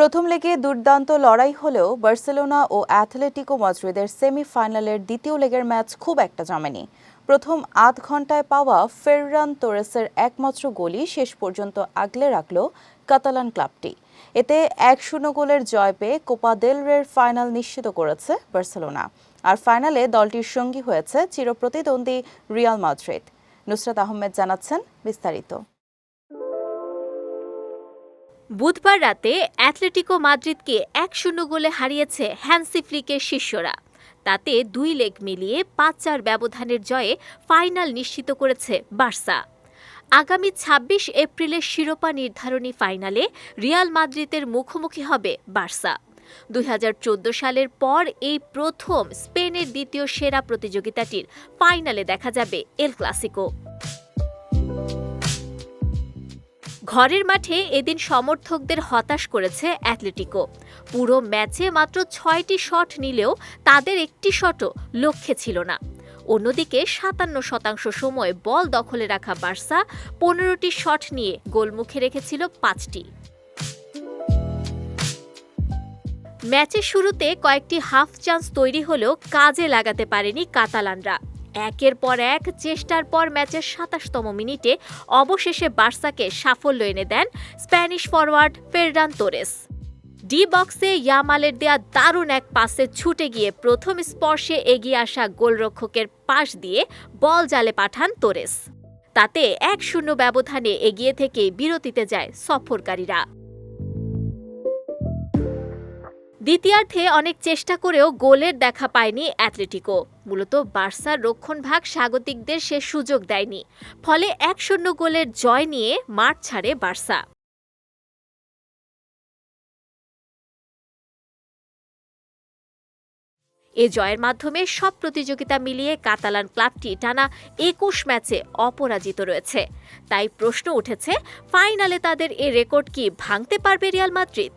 প্রথম লেগে দুর্দান্ত লড়াই হলেও বার্সেলোনা ও অ্যাথলেটিকো মাদ্রিদের সেমিফাইনালের দ্বিতীয় লেগের ম্যাচ খুব একটা জমেনি। প্রথম আধ ঘন্টায় পাওয়া ফেররান তোরেসের একমাত্র গোলই শেষ পর্যন্ত আগলে রাখল কাতালান ক্লাবটি। এতে এক শূন্য গোলের জয় পেয়ে কোপা দেল রের ফাইনাল নিশ্চিত করেছে বার্সেলোনা। আর ফাইনালে দলটির সঙ্গী হয়েছে চিরপ্রতিদ্বন্দ্বী রিয়াল মাদ্রিদ। নুসরাত আহমেদ জানাচ্ছেন বিস্তারিত। বুধবার রাতে অ্যাটলেটিকো মাদ্রিদকে এক শূন্য গোলে হারিয়েছে হ্যান্সি ফ্লিকের শিষ্যরা। তাতে দুই লেগ মিলিয়ে পাঁচ চার ব্যবধানের জয়ে ফাইনাল নিশ্চিত করেছে বার্সা। আগামী ২৬ এপ্রিলের শিরোপা নির্ধারণী ফাইনালে রিয়াল মাদ্রিদের মুখোমুখি হবে বার্সা। দুই হাজার চোদ্দ সালের পর এই প্রথম স্পেনের দ্বিতীয় সেরা প্রতিযোগিতাটির ফাইনালে দেখা যাবে এল ক্লাসিকো। ঘরের মাঠে এদিন সমর্থকদের হতাশ করেছে অ্যাটলেটিকো। পুরো ম্যাচে মাত্র ছয়টি শট নিলেও তাদের একটি শটও লক্ষ্যে ছিল না। অন্যদিকে সাতান্ন শতাংশ সময় বল দখলে রাখা বার্সা পনেরোটি শট নিয়ে গোলমুখে রেখেছিল পাঁচটি। ম্যাচের শুরুতে কয়েকটি হাফ চান্স তৈরি হলেও কাজে লাগাতে পারেনি কাতালানরা। একের পর এক, চেষ্টার পর ম্যাচের সাতাশতম মিনিটে অবশেষে বার্সাকে সাফল্য এনে দেন Spanish forward Ferran Torres. D বক্সে ইয়ামালের দেয়া দারুণ এক পাসে ছুটে গিয়ে প্রথম স্পর্শে এগিয়ে আসা গোলরক্ষকের পাশ দিয়ে বল জালে পাঠান তোরেস। তাতে এক শূন্য ব্যবধানে এগিয়ে থেকে বিরতিতে যায় সফরকারীরা। দ্বিতীয়ার্ধে অনেক চেষ্টা করেও গোলের দেখা পায়নি অ্যাটলেটিকো। মূলত বার্সার রক্ষণভাগ স্বাগতিকদের সে সুযোগ দেয়নি। ফলে এক শূন্য গোলের জয় নিয়ে মাঠ ছাড়ে বার্সা। এ জয়ের মাধ্যমে সব প্রতিযোগিতা মিলিয়ে কাতালান ক্লাবটি টানা একুশ ম্যাচে অপরাজিত রয়েছে। তাই প্রশ্ন উঠেছে, ফাইনালে তাদের এ রেকর্ড কি ভাঙতে পারবে Real Madrid?